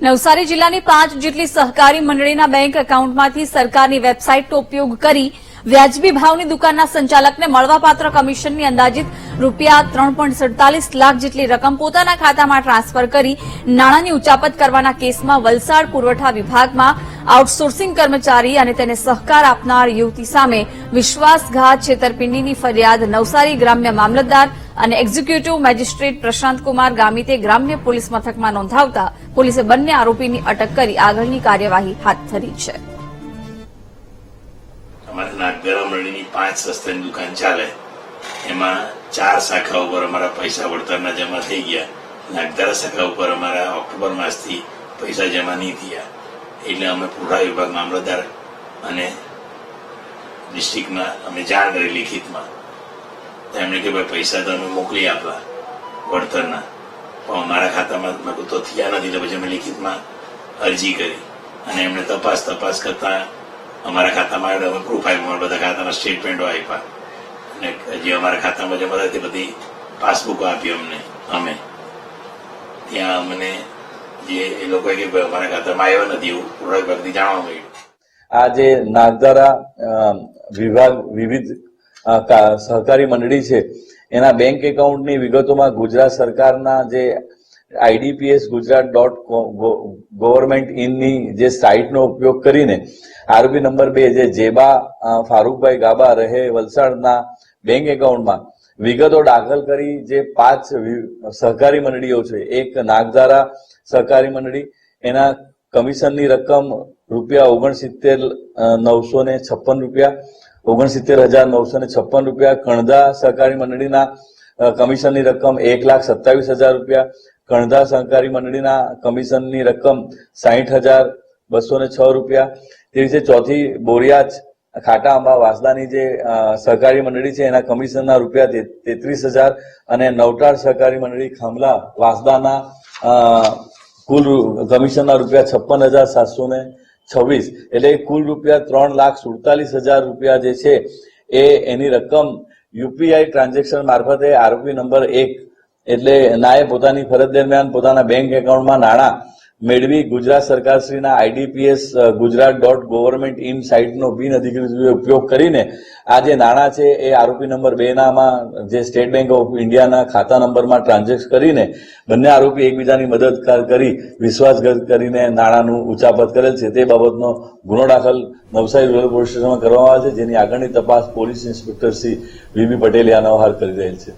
નવસારી જિલ્લાની પાંચ જેટલી સહકારી મંડળીના બેંક એકાઉન્ટમાંથી સરકારની વેબસાઇટનો ઉપયોગ કરી વ્યાજબી ભાવની દુકાનના સંચાલકને મળવાપાત્ર કમિશનની અંદાજિત રૂપિયા ત્રણ લાખ જેટલી રકમ પોતાના ખાતામાં ટ્રાન્સફર કરી નાણાંની ઉચાપત કરવાના કેસમાં વલસાડ પુરવઠા વિભાગમાં આઉટસોર્સિંગ કર્મચારી અને તેને સહકાર આપનાર યુવતી સામે વિશ્વાસઘાત છેતરપિંડીની ફરિયાદ. નવસારી ગ્રામ્ય મામલતદાર અને એક્ઝિક્યુટિવ મેજિસ્ટ્રેટ પ્રશાંત કુમાર ગામિતે ગ્રામ્ય પોલીસ મથકમાં નોંધાવતા પોલીસે બંને આરોપીની અટક કરી આગળની કાર્યવાહી હાથ ધરી છે. નાગદરા મંડળીની પાંચ સસ્તાની દુકાન ચાલે. એમાં ચાર શાખા ઉપર અમારા પૈસા વળતરના જમા થઈ ગયા નાગદારા શાખા ઉપર અમારા ઓક્ટોબર માસથી પૈસા જમા નહીં થયા. એટલે અમે પુરા વિભાગ મામલતદાર અને ડિસ્ટ્રિક્ટમાં અમે જાણ કરી લિખિતમાં. તેમણે કે ભાઈ, પૈસા તો અમે મોકલી આપવા વળતરના. પણ અમારા ખાતામાં મેં તો થયા નથી, તો પછી અમે લિખિતમાં અરજી કરી. અને એમણે તપાસ તપાસ કરતા અમારા ખાતામાં આવ્યા, અમે પ્રૂફ આપ્યું બધા ખાતાના સ્ટેટમેન્ટો આપ્યા. અને હજી અમારા ખાતામાં જમા થાય બધી પાસબુકો આપી અમને અમે. ત્યાં અમને જે એ લોકોએ કે અમારા ખાતામાં આવ્યો નથી એવું પુરવઠા વિભાગથી જાણવા મળ્યું. આ જે નાગદારા વિભાગ વિવિધ સહકારી મંડળી છે એના બેંક એકાઉન્ટની વિગતોમાં ગુજરાત સરકારના જે આઈડીપીએસ ગુજરાત ડોટ ગવર્મેન્ટ ઇનની જે સાઇટનો ઉપયોગ કરીને આરોપી નંબર બે જે જેબા ફારૂકભાઈ ગાબા રહે વલસાડના બેંક એકાઉન્ટમાં વિગતો દાખલ કરી જે પાંચ સહકારી મંડળીઓ છે, એક નાગધારા સહકારી મંડળી, એના કમિશનની રકમ રૂપિયા ઓગણસિત્તેર નવસો ને છપ્પન રૂપિયા, ઓગણસિત્તેર હજાર નવસો ને છપ્પન રૂપિયા, કણધા સહકારી મંડળીના કમિશનની રકમ એક લાખ સત્તાવીસ હજાર રૂપિયા કણધા સહકારી મંડળીના કમિશનની રકમ સાહીઠ હજાર બસો ને છ રૂપિયા. તે રીતે ચોથી બોરિયાજ, ખાટા આંબા વાસદાની જે સહકારી મંડળી છે, એના કમિશનના રૂપિયા તેત્રીસ હજાર અને નવટાર સહકારી મંડળી ખાંભલા વાસદાના કુલ કમિશનના રૂપિયા છપ્પન હજાર સાતસો ને છવ્વીસ. એટલે કુલ રૂપિયા ત્રણ લાખ સુડતાલીસ હજાર રૂપિયા જે છે, એ એની રકમ યુપીઆઈ ટ્રાન્ઝેક્શન મારફતે આરોપી નંબર એક એટલે નાએ પોતાની ફરજ દરમિયાન પોતાના બેંક એકાઉન્ટમાં નાણાં મેળવી Gujarat સરકારશ્રીના IDPS Gujarat dot government in સાઇટનો બિન અધિકૃત ઉપયોગ કરીને આ જે નાણાં છે એ આરોપી નંબર બે નામાં, જે સ્ટેટ બેંક ઓફ ઇન્ડિયાના ખાતા નંબરમાં ટ્રાન્ઝેક્ટ કરીને બંને આરોપી એકબીજાની મદદ કરી વિશ્વાસઘાત કરીને નાણાંનું ઉચાપત કરેલ છે. તે બાબતનો ગુનો દાખલ નવસારી રૂરલ પોલીસ સ્ટેશનમાં કરવામાં આવે છે, જેની આગળની તપાસ police inspector Shri VB Patel યાનાવહાર કરી રહેલ છે.